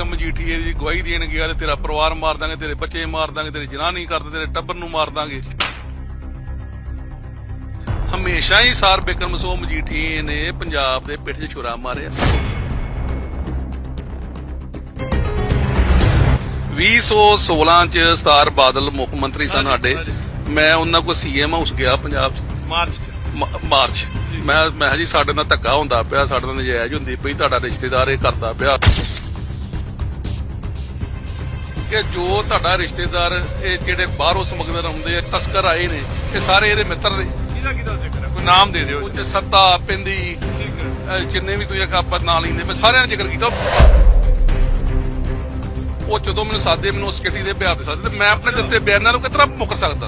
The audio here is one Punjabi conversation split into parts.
ਬਿਕਰਮ ਮਜੀਠੀਏ ਦੀ ਗਵਾਹੀ ਦੇਣ ਗਿਆ ਤੇ ਤੇਰਾ ਪਰਿਵਾਰ ਮਾਰ ਦਾਂਗੇ ਤੇਰੇ ਬੱਚੇ ਮਾਰ ਦਾਂਗੇ ਤੇਰੀ ਜਨਾਨੀ ਕਰ ਦੇ ਤੇਰੇ ਟੱਬਰ ਨੂੰ ਮਾਰ ਦਾਂਗੇ। ਹਮੇਸ਼ਾ ਹੀ ਸਰ ਬਿਕਰਮ ਸੋ ਮਜੀਠੀਏ ਨੇ ਪੰਜਾਬ ਦੇ ਪਿੱਠ 'ਚ ਛੁਰਾ ਮਾਰਿਆ। 2016 ਚ ਸਤਾਰ ਬਾਦਲ ਮੁੱਖ ਮੰਤਰੀ ਸਨ ਸਾਡੇ। ਮੈਂ ਉਹਨਾਂ ਕੋਲ ਸੀਐਮ ਹਾਊਸ ਗਿਆ ਪੰਜਾਬ 'ਚ। ਮਾਰਚ ਚ। ਮਾਰਚ। ਮੈਂ ਮੈਂ ਜੀ ਸਾਡੇ ਨਾਲ ਧੱਕਾ ਹੁੰਦਾ ਪਿਆ ਸਾਡੇ ਨਾਲ ਨਜਾਇਜ਼ ਹੁੰਦੀ ਪਈ ਤੁਹਾਡਾ ਰਿਸ਼ਤੇਦਾਰ ਇਹ ਕਰਦਾ ਪਿਆ। ਕਿ ਜੋ ਤੁਹਾਡਾ ਰਿਸ਼ਤੇਦਾਰ ਇਹ ਜਿਹੜੇ ਬਾਹਰੋਂ ਸਮਗਲਰ ਆਉਂਦੇ ਆ ਤਸਕਰ ਆਏ ਨੇ ਇਹ ਸਾਰੇ ਇਹਦੇ ਮਿੱਤਰ ਨੇ। ਕਿਹਦਾ ਕਿਹਦਾ ਜ਼ਿਕਰ ਕੋਈ ਨਾਮ ਦੇ ਦਿਓ। ਉਹ ਚ ਸੱਤਾ ਪਿੰਦੀ ਜਿੰਨੇ ਵੀ ਤੁਸੀਂ ਆਪਾਂ ਨਾਂ ਲੈਂਦੇ ਮੈਂ ਸਾਰਿਆਂ ਦਾ ਜ਼ਿਕਰ ਕੀਤਾ। ਉਹ ਜਦੋਂ ਮੈਨੂੰ ਸਾਦੇ ਮੈਨੂੰ ਉਸ ਚਿੱਠੀ ਦੇ ਬਿਆਨ ਦੇ ਸਾਦੇ ਮੈਂ ਆਪਣੇ ਦਿੱਤੇ ਬਿਆਨਾਂ ਨੂੰ ਕਿਤਨਾ ਮੁਕਰ ਸਕਦਾ?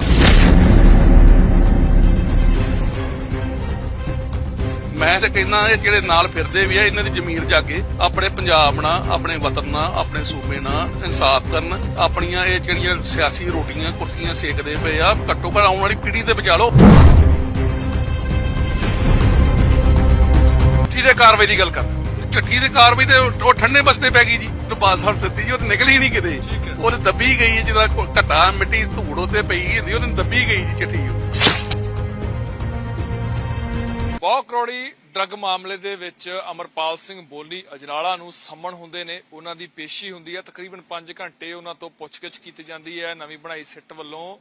ਮੈਂ ਤਾਂ ਕਹਿੰਦਾ ਇਹ ਜਿਹੜੇ ਨਾਲ ਫਿਰਦੇ ਵੀ ਆ ਇਹਨਾਂ ਦੀ ਜ਼ਮੀਰ ਜਾ ਕੇ ਆਪਣੇ ਪੰਜਾਬ ਨਾਲ ਆਪਣੇ ਵਤਨ ਨਾਲ ਆਪਣੇ ਸੂਬੇ ਨਾਲ ਇਨਸਾਫ ਕਰਨ। ਆਪਣੀਆਂ ਇਹ ਜਿਹੜੀਆਂ ਸਿਆਸੀ ਰੋਟੀਆਂ ਕੁਰਸੀਆਂ ਸੇਕਦੇ ਪਏ ਆ ਘੱਟੋ ਘੱਟ ਆਉਣ ਵਾਲੀ ਪੀੜ੍ਹੀ ਤੇ ਬਚਾ ਲਓ। ਚਿੱਠੀ ਦੇ ਕਾਰਵਾਈ ਦੀ ਗੱਲ ਕਰ। ਚੱਠੀ ਦੇ ਕਾਰਵਾਈ ਤੇ ਉਹ ਠੰਡੇ ਬਸਤੇ ਪੈ ਗਈ ਜੀ। ਬਾਸ ਹਟ ਦਿੱਤੀ ਜੀ ਉਹ ਨਿਕਲ ਹੀ ਨਹੀਂ ਕਿਤੇ। ਉਹਨੇ ਦੱਬੀ ਗਈ ਹੈ ਜਿਹਦਾ ਘਟਾ ਮਿੱਟੀ ਧੂੜ ਉੱਤੇ ਪਈ ਹੁੰਦੀ ਉਹਨੇ ਦੱਬੀ ਗਈ ਜੀ ਚਿੱਠੀ ਬਹੁ ਬਹੁਤ ਕਰੋੜੀ ਡਰੱਗ ਮਾਮਲੇ ਦੇ ਵਿੱਚ ਅਮਰਪਾਲ ਸਿੰਘ ਬੋਲੀ ਅਜਨਾਲਾ ਨੂੰ ਸੰਮਣ ਹੁੰਦੇ ਨੇ, ਉਹਨਾਂ ਦੀ ਪੇਸ਼ੀ ਹੁੰਦੀ ਹੈ। ਤਕਰੀਬਨ 5 ਘੰਟੇ ਉਹਨਾਂ ਤੋਂ ਪੁੱਛਗਿੱਛ ਕੀਤੀ ਜਾਂਦੀ ਹੈ, ਨਵੀਂ ਬਣਾਈ ਸਿੱਟ ਵੱਲੋਂ।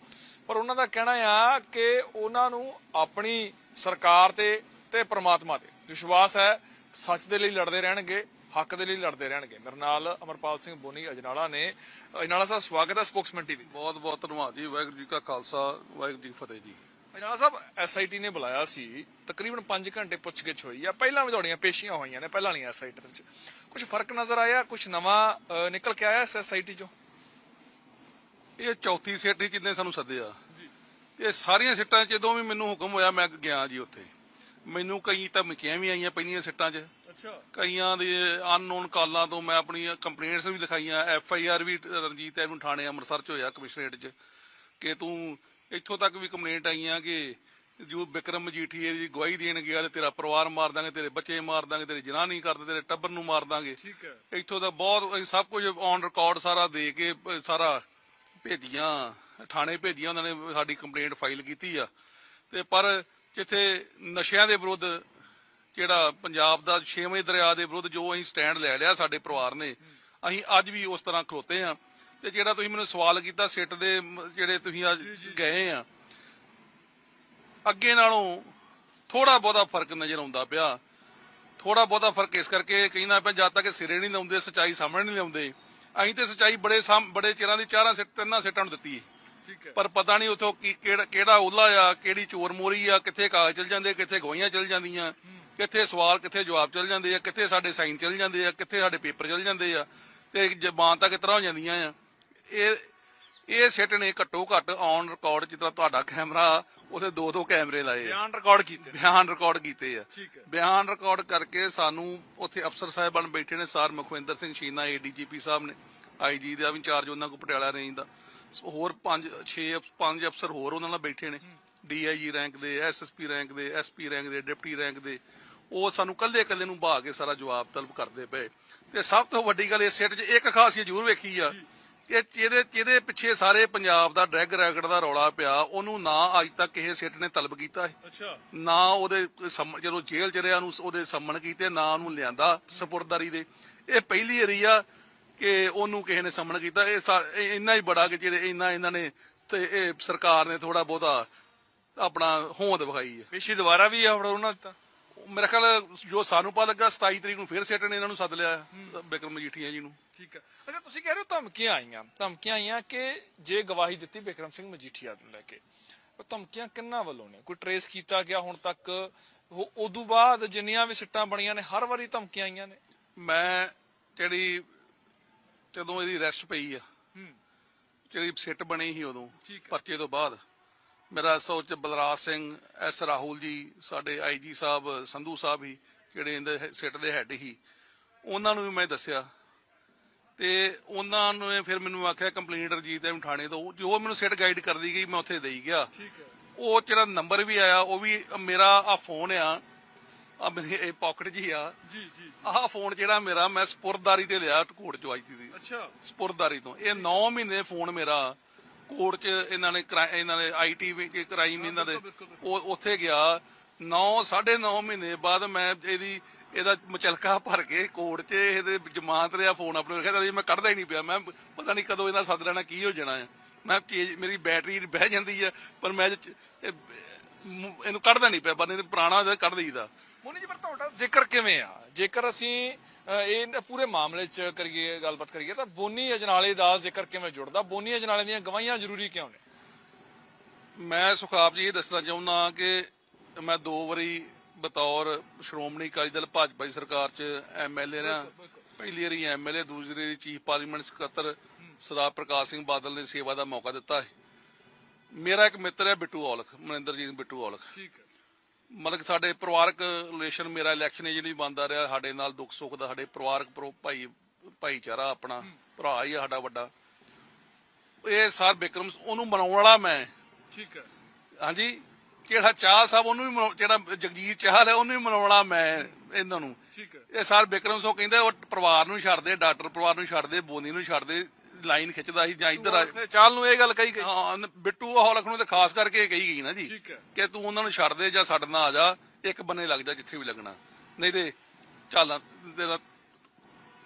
ਪਰ ਉਹਨਾਂ ਦਾ ਕਹਿਣਾ ਆ ਕਿ ਉਹਨਾਂ ਨੂੰ ਆਪਣੀ ਸਰਕਾਰ ਤੇ ਤੇ ਪ੍ਰਮਾਤਮਾ ਤੇ ਵਿਸ਼ਵਾਸ ਹੈ, ਸੱਚ ਦੇ ਲਈ ਲੜਦੇ ਰਹਿਣਗੇ, ਹੱਕ ਦੇ ਲਈ ਲੜਦੇ ਰਹਿਣਗੇ। ਮੇਰੇ ਨਾਲ ਅਮਰਪਾਲ ਸਿੰਘ ਬੋਨੀ ਅਜਨਾਲਾ ਨੇ। ਅਜਨਾਲਾ ਸਾਹਿਬ, ਸਵਾਗਤ ਹੈ ਸਪੋਕਸਮੈਨ ਟੀਵੀ। ਬਹੁਤ ਬਹੁਤ ਧੰਨਵਾਦ ਜੀ, ਵਾਹਿਗੁਰੂ ਜੀ ਕਾ ਖਾਲਸਾ, ਵਾਹਿਗੁਰੂ ਜੀ ਫਤਿਹ ਜੀ। ਅਜਨਾਲਾ ਸਾਹਿਬ ਐਸਆਈਟੀ ਨੇ ਬੁਲਾਇਆ ਸੀ ਤਕਰੀਬਨ 5 ਘੰਟੇ ਪੁੱਛਗਿੱਛ ਹੋਈ ਆ। ਪਹਿਲਾਂ ਵੀ ਤੁਹਾਡੀਆਂ ਪੇਸ਼ੀਆਂ ਹੋਈਆਂ ਨੇ ਪਹਿਲਾਂ ਨਹੀਂ ਐਸਆਈਟੀ ਦੇ ਵਿੱਚ। ਕੁਝ ਫ਼ਰਕ ਨਜ਼ਰ ਆਇਆ? ਕੁਝ ਨਵਾਂ ਨਿਕਲ ਕੇ ਆਇਆ ਐਸਆਈਟੀ ਚੋਂ? ਇਹ ਚੌਥੀ ਸੀਟ ਹੀ ਜਿੰਨੇ ਸਾਨੂੰ ਸੱਦਿਆ ਤੇ ਸਾਰੀਆਂ ਸੀਟਾਂ 'ਚ ਜਦੋਂ ਵੀ ਮੈਨੂੰ ਹੁਕਮ ਹੋਇਆ ਮੈਂ ਗਿਆ ਜੀ ਉੱਥੇ। ਮੈਨੂੰ ਕਈ ਧਮਕੀਆਂ ਵੀ ਆਈਆਂ ਪਹਿਲੀਆਂ ਸੀਟਾਂ 'ਚ। ਅੱਛਾ। ਕਈਆਂ ਦੇ ਅਨਨੋਨ ਕਾਲਾਂ ਤੋਂ ਮੈਂ ਆਪਣੀਆਂ ਕੰਪਲੇਂਟਸ ਵੀ ਲਿਖਾਈਆਂ। ਐਫ ਆਈ ਆਰ ਵੀ ਰਣਜੀਤ ਐਨੂੰ ਥਾਣੇ ਅੰਮ੍ਰਿਤਸਰ 'ਚ ਹੋਇਆ ਕਮਿਸ਼ਨਰੇਟ 'ਚ ਕਿ ਤੂੰ ਇੱਥੋਂ ਤੱਕ ਵੀ ਕੰਪਲੇਂਟ ਆਈਆਂ ਕਿ ਜੋ ਬਿਕਰਮ ਮਜੀਠੀਏ ਦੀ ਗਵਾਹੀ ਦੇਣ ਗਿਆ ਤੇ ਤੇਰਾ ਪਰਿਵਾਰ ਮਾਰ ਦਾਂਗੇ ਤੇਰੇ ਬੱਚੇ ਮਾਰ ਦਾਂਗੇ ਤੇਰੀ ਜਨਾਨੀ ਕਰ ਦੇ ਤੇਰੇ ਟੱਬਰ ਨੂੰ ਮਾਰ ਦਾਂਗੇ। ਠੀਕ ਹੈ। ਇੱਥੋਂ ਦਾ ਬਹੁਤ ਸਭ ਕੁਝ ਔਨ ਰਿਕਾਰਡ ਸਾਰਾ ਦੇ ਕੇ ਸਾਰਾ ਭੇਜੀਆਂ ਥਾਣੇ ਭੇਜੀਆਂ ਉਹਨਾਂ ਨੇ ਸਾਡੀ ਕੰਪਲੇਂਟ ਫਾਈਲ ਕੀਤੀ ਆ। ਤੇ ਪਰ ਜਿੱਥੇ ਨਸ਼ਿਆਂ ਦੇ ਵਿਰੁੱਧ ਜਿਹੜਾ ਪੰਜਾਬ ਦਾ ਛੇਵੇਂ ਦਰਿਆ ਦੇ ਵਿਰੁੱਧ ਜੋ ਅਸੀਂ ਸਟੈਂਡ ਲੈ ਲਿਆ ਸਾਡੇ ਪਰਿਵਾਰ ਨੇ ਅਸੀਂ ਅੱਜ ਵੀ ਉਸ ਤਰ੍ਹਾਂ ਖਲੋਤੇ ਆ ਤੇ ਜਿਹੜਾ ਤੁਸੀਂ ਮੈਨੂੰ ਸਵਾਲ ਕੀਤਾ ਸਿੱਟ ਦੇ ਜਿਹੜੇ ਤੁਸੀਂ ਅੱਜ ਗਏ ਆ ਅੱਗੇ ਨਾਲੋਂ ਥੋੜਾ ਬਹੁਤਾ ਫ਼ਰਕ ਨਜ਼ਰ ਆਉਂਦਾ ਪਿਆ। ਥੋੜਾ ਬਹੁਤਾ ਫ਼ਰਕ ਇਸ ਕਰਕੇ ਕਹਿੰਦਾ ਪਿਆ ਜਦ ਤੱਕ ਸਿਰੇ ਨਹੀਂ ਲਾਉਂਦੇ ਸਚਾਈ ਸਾਹਮਣੇ ਨਹੀਂ ਲਿਆਉਂਦੇ ਅਸੀਂ ਤੇ ਸਚਾਈ ਬੜੇ ਬੜੇ ਚਿਰਾਂ ਦੀ ਚਾਰਾਂ ਸਿੱਟ ਤਿੰਨਾਂ ਸਿੱਟਾਂ ਨੂੰ ਦਿੱਤੀ ਪਰ ਪਤਾ ਨਹੀਂ ਉਥੋਂ ਕੀ ਕਿਹੜਾ ਉਹਲਾ ਆ ਕਿਹੜੀ ਚੋਰ ਮੋਰੀ ਆ ਕਿੱਥੇ ਕਾਗਜ਼ ਚਲ ਜਾਂਦੇ ਕਿੱਥੇ ਗਵਾਹੀਆਂ ਚਲ ਜਾਂਦੀਆਂ ਕਿੱਥੇ ਸਵਾਲ ਕਿੱਥੇ ਜਵਾਬ ਚਲ ਜਾਂਦੇ ਆ ਕਿੱਥੇ ਸਾਡੇ ਸਾਈਨ ਚਲ ਜਾਂਦੇ ਆ ਕਿੱਥੇ ਸਾਡੇ ਪੇਪਰ ਚਲ ਜਾਂਦੇ ਆ ਤੇ ਜ਼ਬਾਨ ਤੱਕ ਤਰ੍ਹਾਂ ਹੋ ਜਾਂਦੀਆਂ ਆ। ਇਹ ਇਹ ਸਿੱਟ ਨੇ ਘੱਟੋ ਘੱਟ ਔਨ ਰਿਕਾਰਡ ਜਿੱਦਾਂ ਤੁਹਾਡਾ ਕੈਮਰਾ ਉਹਦੇ ਦੋ ਦੋ ਕੈਮਰੇ ਲਾਏ ਆ। ਬਿਆਨ ਰਿਕਾਰਡ ਕੀਤੇ। ਬਿਆਨ ਰਿਕਾਰਡ ਕੀਤੇ ਆ। ਠੀਕ ਹੈ। ਬਿਆਨ ਰਿਕਾਰਡ ਕਰਕੇ ਸਾਨੂੰ ਉੱਥੇ ਅਫਸਰ ਸਾਹਿਬਾਨ ਬੈਠੇ ਨੇ ਸਰ ਮੁਖਵਿੰਦਰ ਸਿੰਘ ਸ਼ੀਨਾ ਏਡੀਜੀਪੀ ਸਾਹਿਬ ਨੇ ਆਈਜੀ ਦਾ ਵੀ ਇੰਚਾਰਜ ਉਹਨਾਂ ਕੋ ਪਟਿਆਲਾ ਰੇਂਜ ਦਾ। ਹੋਰ 5 6 5 ਅਫਸਰ ਹੋਰ ਉਹਨਾਂ ਨਾਲ ਬੈਠੇ ਨੇ। ਡੀਆਈਜੀ ਰੈਂਕ ਦੇ ਐਸਐਸਪੀ ਰੈਂਕ ਦੇ ਐਸਪੀ ਰੈਂਕ ਦੇ ਡਿਪਟੀ ਰੈਂਕ ਦੇ। ਉਹ ਸਾਨੂੰ ਕੱਲੇ ਕੱਲੇ ਨੂੰ ਭਾ ਕੇ ਸਾਰਾ ਜਵਾਬ ਤਲਬ ਕਰਦੇ ਪਏ। ਤੇ ਸਭ ਤੋਂ ਵੱਡੀ ਗੱਲ ਇਸ ਸਿੱਟ 'ਚ ਇੱਕ ਖਾਸੀਅਤ ਜ਼ਰੂਰ ਵੇਖੀ ਆ। ਕਿ ਜਿਹਦੇ ਜਿਹਦੇ ਪਿੱਛੇ ਸਾਰੇ ਪੰਜਾਬ ਦਾ ਡਰੈਗ ਰੈਕਟ ਦਾ ਰੌਲਾ ਪਿਆ ਉਹਨੂੰ ਨਾ ਅੱਜ ਤੱਕ ਕਿਸੇ ਸਿੱਟ ਨੇ ਤਲਬ ਕੀਤਾ ਹੈ ਅੱਛਾ। ਨਾ ਉਹਦੇ ਜਦੋਂ ਜੇਲ੍ਹ ਚ ਰਿਹਾ ਨੂੰ ਉਹਦੇ ਸੰਮਣ ਕੀਤੇ ਨਾ ਉਹਨੂੰ ਲਿਆਂਦਾ ਸਪੁਰਦਾਰੀ ਦੇ। ਇਹ ਪਹਿਲੀ ਵਾਰੀ ਆ ਕਿ ਉਹਨੂੰ ਕਿਸੇ ਨੇ ਸੰਮਣ ਕੀਤਾ। ਇਹ ਇਹ ਇੰਨਾ ਹੀ ਬੜਾ ਕਿ ਜਿਹੜੇ ਇੰਨਾ ਇਹਨਾਂ ਨੇ ਤੇ ਇਹ ਸਰਕਾਰ ਨੇ ਥੋੜਾ ਬਹੁਤਾ ਆਪਣਾ ਹੋਂਦ ਵਿਖਾਈ ਹੈ। ਪੇਸ਼ੀ ਦੁਬਾਰਾ ਵੀ ਆ ਉਹਨਾਂ ਦਿੱਤਾ ਮੇਰੇ ਖਿਆਲ ਜੋ ਸਾਨੂੰ ਪਤਾ ਲੱਗਾ 27 ਤਰੀਕ ਨੂੰ ਫੇਰ ਸੈਟ ਨੇ ਇਹਨਾਂ ਨੂੰ ਸੱਦ ਲਿਆ ਬਿਕਰਮ ਮਜੀਠੀਆ ਜੀ ਨੂੰ। ਠੀਕ ਹੈ। ਅੱਛਾ ਤੁਸੀਂ ਕਹਿ ਰਹੇ ਹੋ ਧਮਕੀਆਂ ਆਈਆਂ। ਧਮਕੀਆਂ ਆਈਆਂ ਕਿ ਜੇ ਗਵਾਹੀ ਦਿੱਤੀ ਬਿਕਰਮ ਸਿੰਘ ਮਜੀਠੀਆ ਨੂੰ ਲੈ ਕੇ ਉਹ ਧਮਕੀਆਂ ਕਿੰਨਾ ਵੱਲੋਂ ਨੇ? ਕੋਈ ਟਰੇਸ ਕੀਤਾ ਗਿਆ ਹੁਣ ਤੱਕ? ਉਹ ਉਦੋਂ ਬਾਅਦ ਜਿੰਨੀਆਂ ਵੀ ਸਿੱਟਾਂ ਬਣੀਆਂ ਨੇ ਹਰ ਵਾਰੀ ਧਮਕੀਆਂ ਆਈਆਂ ਨੇ? ਮੈਂ ਜਿਹੜੀ ਜਦੋਂ ਇਹਦੀ ਅਰੈਸਟ ਪਈ ਆ ਹੂੰ। ਜਿਹੜੀ ਸਿੱਟ ਬਣੀ ਸੀ ਉਦੋਂ। ਪਰਚੇ ਤੋਂ ਬਾਅਦ ਮੇਰਾ ਸੋਚ ਬਲਰਾਜ ਸਿੰਘ ਐਸ ਰਾਹੁਲ ਜੀ ਸਾਡੇ ਆਈਜੀ ਸਾਹਿਬ ਸੰਧੂ ਸਾਹਿਬ ਹੀ ਜਿਹੜੇ ਇਹਦੇ ਸਿੱਟ ਦੇ ਹੈੱਡ ਹੀ। ਉਹਨਾਂ ਨੂੰ ਵੀ ਮੈਂ ਦੱਸਿਆ। ਤੇ ਉਹਨਾਂ ਨੇ ਫਿਰ ਮੈਨੂੰ ਆਖਿਆ ਕੰਪਲੇਂਟ ਰਜੀਤ ਐਮ ਥਾਣੇ ਤੋਂ। ਜੋ ਮੈਨੂੰ ਸਿੱਟ ਗਾਈਡ ਕਰਦੀ ਗਈ ਮੈਂ ਉੱਥੇ ਦੇਈ ਗਿਆ। ਉਹ ਜਿਹੜਾ ਨੰਬਰ ਵੀ ਆਇਆ ਉਹ ਵੀ ਮੇਰਾ ਆ ਫੋਨ ਆ। ਆ ਮੇਰੀ ਇਹ ਪਾਕਟ ਜੀ ਆ। ਜੀ ਜੀ। ਆਹ ਫੋਨ ਜਿਹੜਾ ਮੇਰਾ ਮੈਂ ਸਪੁਰਦਾਰੀ ਤੇ ਲਿਆ ਕੋਰਟ ਚੋਂ ਅੱਜ ਦੀ ਅੱਛਾ। ਸਪੁਰਦਾਰੀ ਤੋਂ। ਇਹ 9 ਮਹੀਨੇ ਫੋਨ ਮੇਰਾ। ਕੋਰਟ 'ਚ ਇਹਨਾਂ ਨੇ ਕਰਾ- ਇਹਨਾਂ ਨੇ ਆਈਟੀ ਵਿੱਚ ਕ੍ਰਾਈਮ ਇਹਨਾਂ ਦੇ। ਉਹ ਉੱਥੇ ਗਿਆ। 9 9.5 ਮਹੀਨੇ ਬਾਅਦ ਮੈਂ ਇਹਦੀ ਇਹਦਾ ਮਚਲਕਾ ਭਰ ਕੇ ਕੋਰਟ 'ਚ ਇਹਦੇ ਜ਼ਮਾਨਤ ਰਿਆ ਫੋਨ ਆਪਣੇ ਕਹਿੰਦਾ ਜੀ ਮੈਂ ਕੱਢਦਾ ਹੀ ਨਹੀਂ ਪਿਆ। ਮੈਂ ਪਤਾ ਨਹੀਂ ਕਦੋਂ ਇਹਨਾਂ ਸੱਦ ਲੈਣਾ ਕੀ ਹੋ ਜਾਣਾ ਹੈ ਮੈਂ ਤੇਜ਼ ਮੇਰੀ ਬੈਟਰੀ ਬਹਿ ਜਾਂਦੀ ਹੈ ਪਰ ਮੈਂ ਇਹ- ਇਹ- ਇਹਨੂੰ ਕੱਢਦਾ ਨਹੀਂ ਪਿਆ ਪਰ ਇਹ ਪੁਰਾਣਾ ਕੱਢ ਦਈਦਾ। ਮੋਨੀ ਜੀ ਪਰ ਤੁਹਾਡਾ ਜ਼ਿਕਰ ਕਿਵੇਂ ਆ? ਜੇਕਰ ਅਸੀਂ ਇਹ ਪੂਰੇ ਮਾਮਲੇ 'ਚ ਕਰੀਏ ਗੱਲਬਾਤ ਕਰੀਏ ਤਾਂ ਬੋਨੀ ਅਜਨਾਲੇ ਦਾ ਜ਼ਿਕਰ ਕਿਵੇਂ ਜੁੜਦਾ? ਬੋਨੀ ਅਜਨਾਲੇ ਦੀਆਂ ਗਵਾਹੀਆਂ ਜ਼ਰੂਰੀ ਕਿਉਂ ਨੇ? ਮੈਂ ਸੁਖਾਬ ਜੀ ਇਹ ਦੱਸਣਾ ਚਾਹੁੰਦਾ ਕਿ ਮੈਂ ਦੋ ਵਾਰੀ ਬਤੌਰ ਸ਼੍ਰੋਮਣੀ ਅਕਾਲੀ ਦਲ ਭਾਜਪਾ ਦੀ ਸਰਕਾਰ 'ਚ ਐਮਐਲਏ ਰਿਹਾ। ਪਹਿਲੀ ਵਾਰੀ ਐਮਐਲਏ ਦੂਸਰੀ ਵਾਰੀ ਚੀਫ ਪਾਰਲੀਮੈਂਟ ਸਕੱਤਰ ਸਰਦਾਰ ਪ੍ਰਕਾਸ਼ ਸਿੰਘ ਬਾਦਲ ਨੇ ਸੇਵਾ ਦਾ ਮੌਕਾ ਦਿੱਤਾ ਹੈ ਮੇਰਾ ਇੱਕ ਮਿੱਤਰ ਹੈ ਬਿੱਟੂ ਔਲਖ ਮਨਿੰਦਰਜੀਤ ਬਿੱਟੂ ਔਲਖ। ਠੀਕ ਹੈ। ਮਤਲਬ ਸਾਡੇ ਪਰਿਵਾਰਕ ਰਿਲੇਸ਼ਨ ਮੇਰਾ ਇਲੈਕਸ਼ਨ ਏਜੰਟ ਵੀ ਬੰਦਾ ਰਿਹਾ ਸਾਡੇ ਨਾਲ ਦੁੱਖ ਸੁੱਖ ਦਾ ਸਾਡੇ ਪਰਿਵਾਰਕ ਪਰੋ- ਭਾਈ ਭਾਈਚਾਰਾ ਆਪਣਾ ਭਰਾ ਹੀ ਆ ਸਾਡਾ ਵੱਡਾ। ਇਹ ਸਰ ਬਿਕਰਮ ਉਹਨੂੰ ਮਨਾਉਣ ਵਾਲਾ ਮੈਂ। ਠੀਕ ਹੈ। ਹਾਂਜੀ? ਕਿਹੜਾ ਚਾਹਲ ਸਾਹਿਬ ਉਹਨੂੰ ਵੀ ਮਨਾਉ- ਜਿਹੜਾ ਜਗਜੀਤ ਚਾਹਲ ਹੈ ਉਹਨੂੰ ਵੀ ਮਨਾਉਣਾ ਮੈਂ ਇਹਨਾਂ ਨੂੰ। ਠੀਕ ਹੈ। ਇਹ ਸਰ ਬਿਕਰਮ ਸੋ ਕਹਿੰਦੇ ਉਹ ਪਰਿਵਾਰ ਨੂੰ ਛੱਡ ਦੇ ਡਾਕਟਰ ਪਰਿਵਾਰ ਨੂੰ ਛੱਡ ਦੇ ਬੋਨੀ ਨੂੰ ਛੱਡ ਦੇ ਲਾਈਨ ਖਿੱਚਦਾ ਸੀ ਜਾਂ ਇੱਧਰ ਆ ਚਾਲ ਨੂੰ ਇਹ ਗੱਲ ਕਹੀ ਗਈ। ਹਾਂ ਬਿੱਟੂ ਹੌਲਖ ਨੂੰ ਤੇ ਖਾਸ ਕਰਕੇ ਕਹੀ ਗਈ ਨਾ ਜੀ ਹੈ। ਕਿ ਤੂੰ ਉਹਨਾਂ ਨੂੰ ਛੱਡ ਦੇ ਜਾਂ ਸਾਡੇ ਨਾਲ ਆ ਜਾ ਇੱਕ ਬੰਨੇ ਲੱਗ ਜਾ ਜਿੱਥੇ ਵੀ ਲੱਗਣਾ। ਨਹੀਂ ਤੇ ਚੱਲ ਤੇਰਾ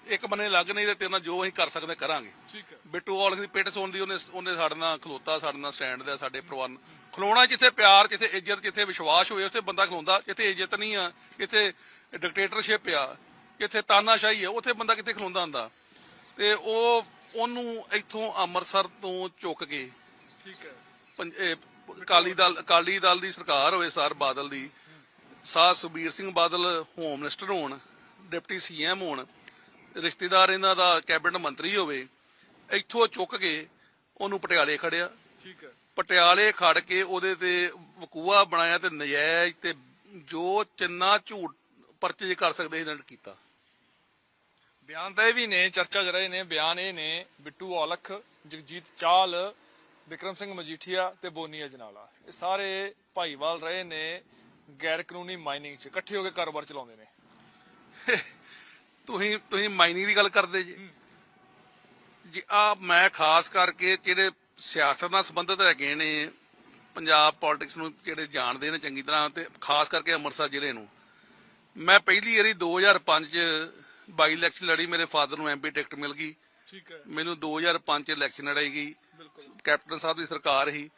ਇੱਕ ਬੰਨੇ ਲੱਗ ਨਹੀਂ ਤੇ ਤੇਰੇ ਜੋ ਅਸੀਂ ਕਰ ਸਕਦੇ ਕਰਾਂਗੇ। ਠੀਕ ਹੈ। ਬਿੱਟੂ ਔਲਖ ਦੀ ਪਿੱਟ ਸੁਣਦੀ ਉਹਨੇ ਉਹਨੇ ਸਾਡੇ ਨਾਲ ਖਲੋਤਾ ਸਾਡੇ ਨਾਲ ਸਟੈਂਡ ਦੇ ਸਾਡੇ ਪਰਿਵਾਰ ਖਲੋਣਾ ਜਿੱਥੇ ਪਿਆਰ ਜਿੱਥੇ ਇੱਜ਼ਤ ਜਿੱਥੇ ਵਿਸ਼ਵਾਸ ਹੋਵੇ ਉੱਥੇ ਬੰਦਾ ਖਲੋਂਦਾ ਜਿੱਥੇ ਇੱਜ਼ਤ ਨਹੀਂ ਆ ਜਿੱਥੇ ਡਿਕਟੇਟਰਸ਼ਿਪ ਆ ਜਿੱਥੇ ਤਾਨਾਸ਼ਾਹੀ ਆ ਉੱਥੇ ਬੰਦਾ ਕਿੱਥੇ ਖਲੋਂਦਾ ਹੁੰਦਾ। ਤੇ ਉਹ ਉਹਨੂੰ ਇੱਥੋਂ ਅੰਮ੍ਰਿਤਸਰ ਤੋਂ ਚੁੱਕ ਕੇ ਠੀਕ ਹੈ। ਅਕਾਲੀ ਦਲ ਅਕਾਲੀ ਦਲ ਦੀ ਸਰਕਾਰ ਹੋਵੇ ਸਰ ਬਾਦਲ ਦੀ ਸਾਹ ਸੁਬੀਰ ਸਿੰਘ ਬਾਦਲ ਹੋਮ ਮਿਨਿਸਟਰ ਹੋਣ ਡਿਪਟੀ ਸੀਐਮ ਹੋਣ ਰਿਸ਼ਤੇਦਾਰ ਇਹਨਾਂ ਦਾ ਕੈਬਨਿਟ ਮੰਤਰੀ ਹੋਵੇ ਇੱਥੋਂ ਚੁੱਕ ਕੇ ਉਹਨੂੰ ਪਟਿਆਲੇ ਖੜਿਆ। ਠੀਕ ਹੈ। ਪਟਿਆਲੇ ਖੜ ਕੇ ਉਹਦੇ ਤੇ ਵਕੂਆ ਬਣਾਇਆ ਤੇ ਨਜਾਇਜ਼ ਤੇ ਜੋ ਚੰਨਾ ਝੂਠ ਪਰਚੇ ਕਰ ਸਕਦੇ ਇਹਨਾਂ ਨੇ ਕੀਤਾ। ਬਿਆਨ ਤਾਂ ਇਹ ਵੀ ਨੇ, ਚਰਚਾ ਚ ਰਹੇ ਨੇ, ਬਿਆਨ ਇਹ ਨੇ, ਬਿੱਟੂ ਔਲਖ, ਜਗਜੀਤ ਚਾਲ ਵਿਕਰਮ ਸਿੰਘ ਮਜੀਠੀਆ ਤੇ ਬੋਨੀਆ ਅਜਨਾਲਾ। ਇਹ ਸਾਰੇ ਭਾਈਵਾਲ ਰਹੇ ਨੇ ਗੈਰ ਕਾਨੂੰਨੀ ਮਾਈਨਿੰਗ 'ਚ, ਇਕੱਠੇ ਹੋ ਕੇ ਕਾਰੋਬਾਰ ਚਲਾਉਂਦੇ ਨੇ। ਤੁਸੀਂ ਤੁਸੀਂ ਮਾਈਨਿੰਗ ਦੀ ਗੱਲ ਕਰਦੇ ਜੀ। ਜੀ, ਆ ਮੈਂ ਖਾਸ ਕਰਕੇ ਜਿਹੜੇ ਸਿਆਸਤ ਨਾਲ ਸੰਬੰਧਿਤ ਹੈਗੇ ਨੇ, ਪੰਜਾਬ ਪੋਲਿਟਿਕਸ ਨੂੰ ਜਿਹੜੇ ਜਾਣਦੇ ਨੇ ਚੰਗੀ ਤਰ੍ਹਾਂ ਤੇ ਖਾਸ ਕਰਕੇ ਅੰਮ੍ਰਿਤਸਰ ਜ਼ਿਲ੍ਹੇ ਨੂੰ। ਮੈਂ ਪਹਿਲੀ ਵਾਰੀ 2005 ਚ ਬਾਈ ਇਲੈਕਸ਼ਨ ਲੜੀ ਮੇਰੇ ਫਾਦਰ ਨੂੰ ਐਮਪੀ ਟਿਕਟ ਮਿਲ ਗਈ। ਠੀਕ ਹੈ। ਮੈਨੂੰ 2005 ਚ ਇਲੈਕਸ਼ਨ ਲੜਾਈ ਗਈ। ਕੈਪਟਨ ਸਾਹਿਬ ਦੀ ਸਰਕਾਰ ਹੀ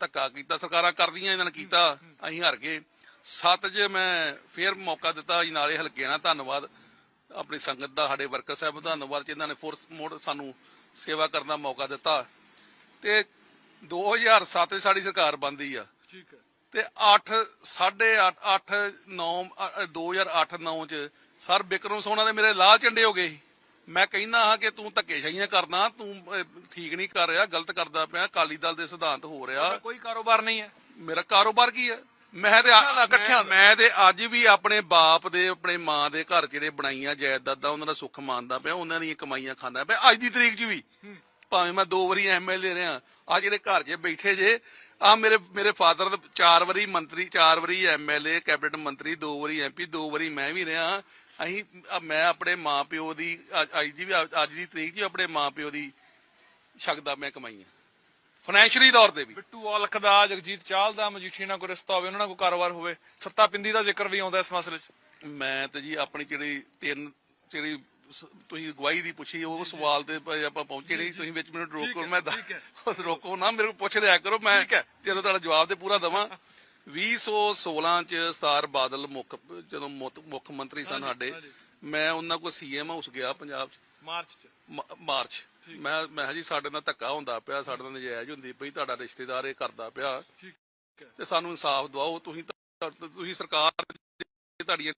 ਧੱਕਾ ਕੀਤਾ। ਸਰਕਾਰਾਂ ਕਰਦੀਆਂ ਇਹਨਾਂ ਨੇ ਕੀਤਾ। ਅਸੀਂ ਹਾਰ ਗਏ। ਸੱਤ 'ਚ ਮੈਂ ਫੇਰ ਮੌਕਾ ਦਿੱਤਾ ਜੀ ਨਾਲੇ ਹਲਕੇ ਨਾਲ ਧੰਨਵਾਦ। ਆਪਣੀ ਸੰਗਤ ਦਾ ਸਾਡੇ ਵਰਕਰ ਸਾਹਿਬ ਦਾ ਧੰਨਵਾਦ ਕਿ ਇਹਨਾਂ ਨੇ ਫੋਰਸ ਮੋੜ ਸਾਨੂੰ ਸੇਵਾ ਕਰਨ ਦਾ ਮੌਕਾ ਦਿੱਤਾ। ਤੇ 2007 'ਚ ਸਾਡੀ ਸਰਕਾਰ ਬੰਦੀ ਆ। ਠੀਕ ਹੈ। ਤੇ 8 8.5 8 9 2008 9 ਚ ਸਰ ਬਿਕਰਮ ਸੋਨਾ ਦੇ ਮੇਰੇ ਲਾਲ ਝੰਡੇ ਹੋ ਗਏ। ਮੈਂ ਕਹਿੰਦਾ ਹਾਂ ਕਿ ਤੂੰ ਧੱਕੇਸ਼ਾਹੀਆਂ ਕਰਦਾ ਤੂੰ ਠੀਕ ਨਹੀਂ ਕਰ ਰਿਹਾ ਗਲਤ ਕਰਦਾ ਪਿਆ ਅਕਾਲੀ ਦਲ ਦੇ ਸਿਧਾਂਤ ਹੋ ਰਿਹਾ। ਕੋਈ ਕਾਰੋਬਾਰ ਨਹੀਂ ਹੈ। ਮੇਰਾ ਕਾਰੋਬਾਰ ਕੀ ਹੈ? ਮੈਂ ਤੇ ਇਕੱਠਿਆਂ। ਮੈਂ ਤੇ ਅੱਜ ਵੀ ਆਪਣੇ ਬਾਪ ਦੇ ਆਪਣੇ ਮਾਂ ਦੇ ਘਰ ਜਿਹੜੇ ਬਣਾਈਆਂ ਜਾਇਦਾਦਾਂ ਉਹਨਾਂ ਦਾ ਸੁੱਖ ਮੰਨਦਾ ਪਿਆ ਉਹਨਾਂ ਦੀਆਂ ਕਮਾਈਆਂ ਖਾਂਦਾ ਪਿਆ। ਅੱਜ ਦੀ ਤਰੀਕ 'ਚ ਵੀ। ਭਾਵੇਂ ਮੈਂ ਦੋ ਵਾਰੀ ਐਮਐਲਏ ਰਿਹਾ ਆ ਜਿਹੜੇ ਘਰ 'ਚ ਬੈਠੇ ਜੇ ਆ ਮੇਰੇ ਮੇਰੇ ਫਾਦਰ ਚਾਰ ਵਾਰੀ ਮੰਤਰੀ ਚਾਰ ਵਾਰੀ ਐਮਐਲਏ ਕੈਬਨਿਟ ਮੰਤਰੀ ਦੋ ਵਾਰੀ ਐਮਪੀ ਦੋ ਵਾਰੀ ਮੈਂ ਵੀ ਰਿਹਾ। ਅਸੀਂ ਅ- ਮੈਂ ਆਪਣੇ ਮਾਂ ਪਿਓ ਦੀ ਅੱਜ ਅੱਜ ਦੀ ਵੀ ਅੱਜ ਦੀ ਤਰੀਕ ਵੀ ਆਪਣੇ ਮਾਂ ਪਿਓ ਦੀ ਛਕਦਾ ਮੈਂ ਕਮਾਈਆਂ ਫਾਈਨੈਂਸ਼ੀਅਲੀ ਤੌਰ ਤੇ ਵੀ। ਬਿੱਟੂ ਔਲਖ ਦਾ ਜਗਜੀਤ ਚਾਲ ਦਾ ਮਜੀਠੀਆ ਨਾਲ ਕੋਈ ਰਿਸ਼ਤਾ ਹੋਵੇ ਉਹਨਾਂ ਨਾਲ ਕੋਈ ਕਾਰੋਬਾਰ ਹੋਵੇ ਸੱਤਾ ਪਿੰਦੀ ਦਾ ਜ਼ਿਕਰ ਵੀ ਆਉਂਦਾ ਇਸ ਮਸਲੇ 'ਚ। ਮੈਂ ਤੇ ਜੀ ਆਪਣੀ ਜਿਹੜੀ ਤਿੰਨ ਜਿਹੜੀ ਤੁਸੀਂ ਗਵਾਹੀ ਦੀ ਪੁੱਛੀ ਉਹ ਸਵਾਲ ਤੇ ਆਪਾਂ ਪਹੁੰਚੇ ਨਹੀਂ ਤੁਸੀਂ ਵਿੱਚ ਮੈਨੂੰ ਰੋਕੋ ਮੈਂ ਉਸ ਰੋਕੋ ਨਾ ਮੇਰੇ ਕੋਲ ਪੁੱਛ ਲਿਆ ਕਰੋ ਮੈਂ। ਜਦੋਂ ਤੁਹਾਡਾ ਜਵਾਬ ਤੇ ਪੂਰਾ ਦਵਾਂ। 2016 ਚ ਸਤਾਰ ਬਾਦਲ ਮੁੱਖ ਜਦੋਂ ਮੁੱਖ ਮੰਤਰੀ ਸਨ ਸਾਡੇ। ਮੈਂ ਉਹਨਾਂ ਕੋਲ ਸੀਐਮ ਹਾਊਸ ਗਿਆ ਪੰਜਾਬ ਚ। ਮਾਰਚ 'ਚ। ਮਾਰਚ। ਮੈਂ ਮੈਂ ਜੀ ਸਾਡੇ ਨਾਲ ਧੱਕਾ ਹੁੰਦਾ ਪਿਆ ਸਾਡੇ ਨਾਲ ਨਜਾਇਜ਼ ਹੁੰਦੀ ਪਈ ਤੁਹਾਡਾ ਰਿਸ਼ਤੇਦਾਰ ਇਹ ਕਰਦਾ ਪਿਆ। ਤੇ ਸਾਨੂੰ ਇਨਸਾਫ ਦਿਵਾਓ ਤੁਸੀਂ ਤੁਸੀਂ ਸਰਕਾਰ ਦੀ ਤੁਹਾਡੀ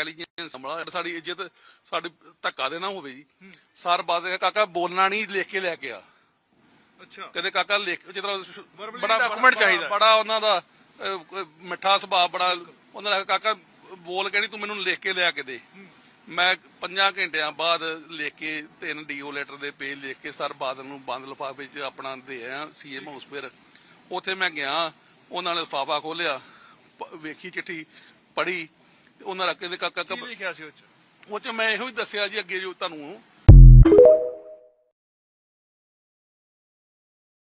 ਇੰਟੈਲੀਜੈਂਸ ਸੰਭਲਾ ਸਾਡੀ ਇੱਜ਼ਤ ਸਾਡੀ ਧੱਕਾ ਦੇ ਨਾ ਹੋਵੇ ਜੀ। ਸਰ ਬਾਦ ਕਾਕਾ ਬੋਲਣਾ ਨਹੀਂ ਲਿਖ ਕੇ ਲੈ ਕੇ ਆ। ਅੱਛਾ। ਕਦੇ ਕਾਕਾ ਲਿਖ ਜਿਹੜਾ ਬੜਾ ਬੜਾ- ਚਾਹੀਦਾ। ਬੜਾ ਉਹਨਾਂ ਦਾ ਮਿੱਠਾ ਸੁਭਾਅ ਬੜਾ ਉਹਨਾਂ ਦਾ ਕਾਕਾ ਬੋਲ ਕੇ ਨਹੀਂ ਤੂੰ ਮੈਨੂੰ ਲਿਖ ਕੇ ਲਿਆ ਕੇ ਦੇ। ਮੈਂ ਪੰਜਾਂ ਘੰਟਿਆਂ ਬਾਅਦ ਲਿਖ ਕੇ ਤਿੰਨ ਡੀਓ ਲੈਟਰ ਦੇ ਪੇਜ ਲਿਖ ਕੇ ਸਰ ਬਾਦਲ ਨੂੰ ਬੰਦ ਲਿਫਾਫੇ 'ਚ ਆਪਣਾ ਦੇ ਆਇਆ ਸੀਐਮ ਹਾਊਸ ਫਿਰ। ਉੱਥੇ ਮੈਂ ਗਿਆ ਉਹਨਾਂ ਨੇ ਲਿਫਾਫਾ ਖੋਲਿਆ ਵੇਖੀ ਚਿੱਠੀ ਪੜ੍ਹੀ। ਉਹਨਾਂ ਰੱਖੇ ਦੇ ਕਾਕਾ ਕੀ ਲਿਖਿਆ ਸੀ ਉਹ ਚ? ਉਹ ਚ ਮੈਂ ਇਹੋ ਹੀ ਦੱਸਿਆ ਜੀ ਅੱਗੇ ਜੋ ਤੁਹਾਨੂੰ